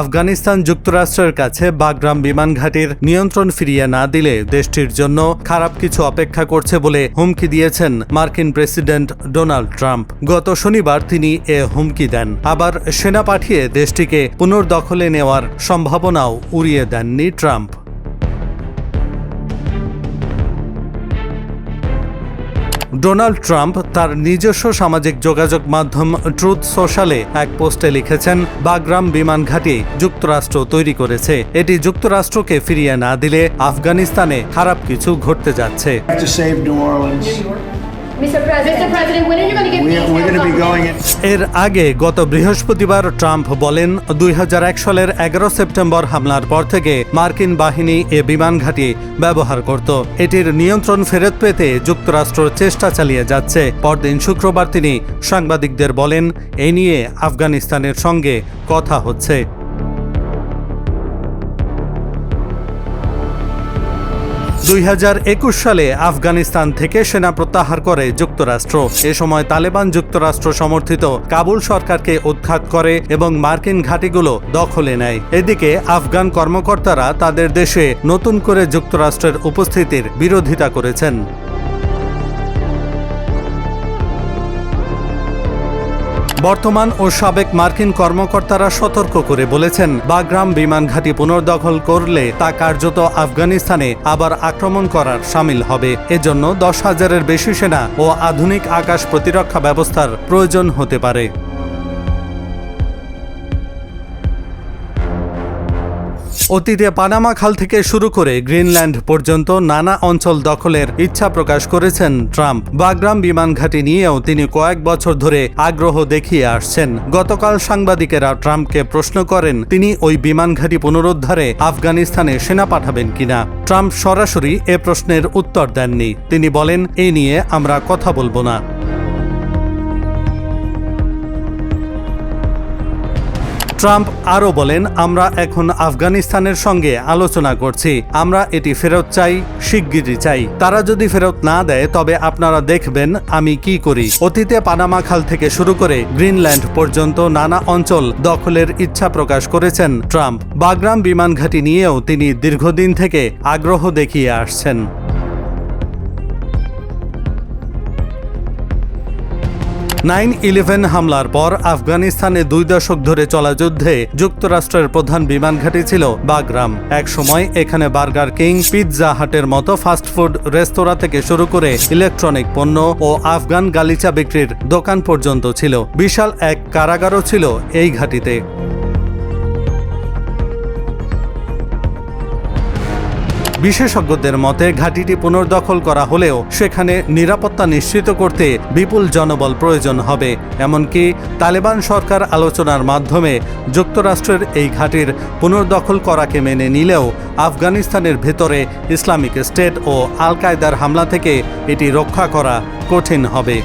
আফগানিস্তান যুক্তরাষ্ট্রের কাছে বাগরাম বিমান ঘাটির নিয়ন্ত্রণ ফিরিয়ে না দিলে দেশটির জন্য খারাপ কিছু অপেক্ষা করছে বলে হুমকি দিয়েছেন মার্কিন প্রেসিডেন্ট ডোনাল্ড ট্রাম্প। গত শনিবার তিনি এ হুমকি দেন। আবার সেনা পাঠিয়ে দেশটিকে পুনর্দখলে নেওয়ার সম্ভাবনাও উড়িয়ে দেননি ট্রাম্প। ডোনাল্ড ট্রাম্প তার নিজস্ব সামাজিক যোগাযোগ মাধ্যম ট্রুথ সোশ্যালে এক পোস্টে লিখেছেন, বাগ্রাম বিমান ঘাঁটি যুক্তরাষ্ট্র তৈরি করেছে। এটি যুক্তরাষ্ট্রকে ফিরিয়ে না দিলে আফগানিস্তানে খারাপ কিছু ঘটতে যাচ্ছে। Have to save New Orleans. Mr. President, Mr. President, when are you going to get We, these we're going to be hands off? going in. এর আগে গত বৃহস্পতিবার ট্রাম্প বলেন দুই সালের এগারো সেপ্টেম্বর হামলার পর থেকে মার্কিন বাহিনী এ বিমান ঘাঁটি ব্যবহার করত এটির নিয়ন্ত্রণ ফেরত পেতে যুক্তরাষ্ট্র চেষ্টা চালিয়ে যাচ্ছে পরদিন শুক্রবার তিনি সাংবাদিকদের বলেন এ নিয়ে আফগানিস্তানের সঙ্গে কথা হচ্ছে দুই হাজার একুশ সালে আফগানিস্তান থেকে সেনা প্রত্যাহার করে যুক্তরাষ্ট্র। এ সময় তালেবান যুক্তরাষ্ট্র সমর্থিত কাবুল সরকারকে উৎখাত করে এবং মার্কিন ঘাঁটিগুলো দখলে নেয়। এদিকে আফগান কর্মকর্তারা তাদের দেশে নতুন করে যুক্তরাষ্ট্রের উপস্থিতির বিরোধিতা করেছেন। বর্তমান ও সাবেক মার্কিন কর্মকর্তারা সতর্ক করে বলেছেন, বাগরাম বিমান ঘাঁটি পুনর্দখল করলে তা কার্যত আফগানিস্তানে আবার আক্রমণ করার সামিল হবে। এজন্য দশ হাজারের বেশি সেনা ও আধুনিক আকাশ প্রতিরক্ষা ব্যবস্থার প্রয়োজন হতে পারে। অতীতে পানামা খাল থেকে শুরু করে গ্রিনল্যান্ড পর্যন্ত নানা অঞ্চল দখলের ইচ্ছা প্রকাশ করেছেন ট্রাম্প। বাগরাম বিমান ঘাঁটি নিয়েও তিনি কয়েক বছর ধরে আগ্রহ দেখিয়ে আসছেন। গতকাল সাংবাদিকেরা ট্রাম্পকে প্রশ্ন করেন, তিনি ওই বিমান ঘাঁটি পুনরুদ্ধারে আফগানিস্তানে সেনা পাঠাবেন কিনা? ট্রাম্প সরাসরি এ প্রশ্নের উত্তর দেননি। তিনি বলেন এই নিয়ে আমরা কথা বলব না। ট্রাম্প আরও বলেন, আমরা এখন আফগানিস্তানের সঙ্গে আলোচনা করছি। আমরা এটি ফেরত চাই, শিগগিরই চাই। তারা যদি ফেরত না দেয়, তবে আপনারা দেখবেন আমি কি করি। অতীতে পানামা খাল থেকে শুরু করে গ্রিনল্যান্ড পর্যন্ত নানা অঞ্চল দখলের ইচ্ছা প্রকাশ করেছেন ট্রাম্প। বাগরাম বিমান ঘাঁটি নিয়েও তিনি দীর্ঘদিন থেকে আগ্রহ দেখিয়ে আসছেন। নাইন ইলেভেন হামলার পর আফগানিস্তানে দুই দশক ধরে চলা যুদ্ধে যুক্তরাষ্ট্রের প্রধান বিমান ঘাঁটি ছিল বাগরাম। এক সময় এখানে বার্গার কিং পিৎজা হাটের মতো ফাস্টফুড রেস্তোরাঁ থেকে শুরু করে ইলেকট্রনিক পণ্য ও আফগান গালিচা বিক্রির দোকান পর্যন্ত ছিল। বিশাল এক কারাগারও ছিল এই ঘাঁটিতে। বিশেষজ্ঞদের মতে, ঘাঁটিটি পুনর্দখল করা হলেও সেখানে নিরাপত্তা নিশ্চিত করতে বিপুল জনবল প্রয়োজন হবে। এমনকি তালেবান সরকার আলোচনার মাধ্যমে যুক্তরাষ্ট্রের এই ঘাঁটির পুনর্দখল করাকে মেনে নিলেও আফগানিস্তানের ভেতরে ইসলামিক স্টেট ও আল কায়দার হামলা থেকে এটি রক্ষা করা কঠিন হবে।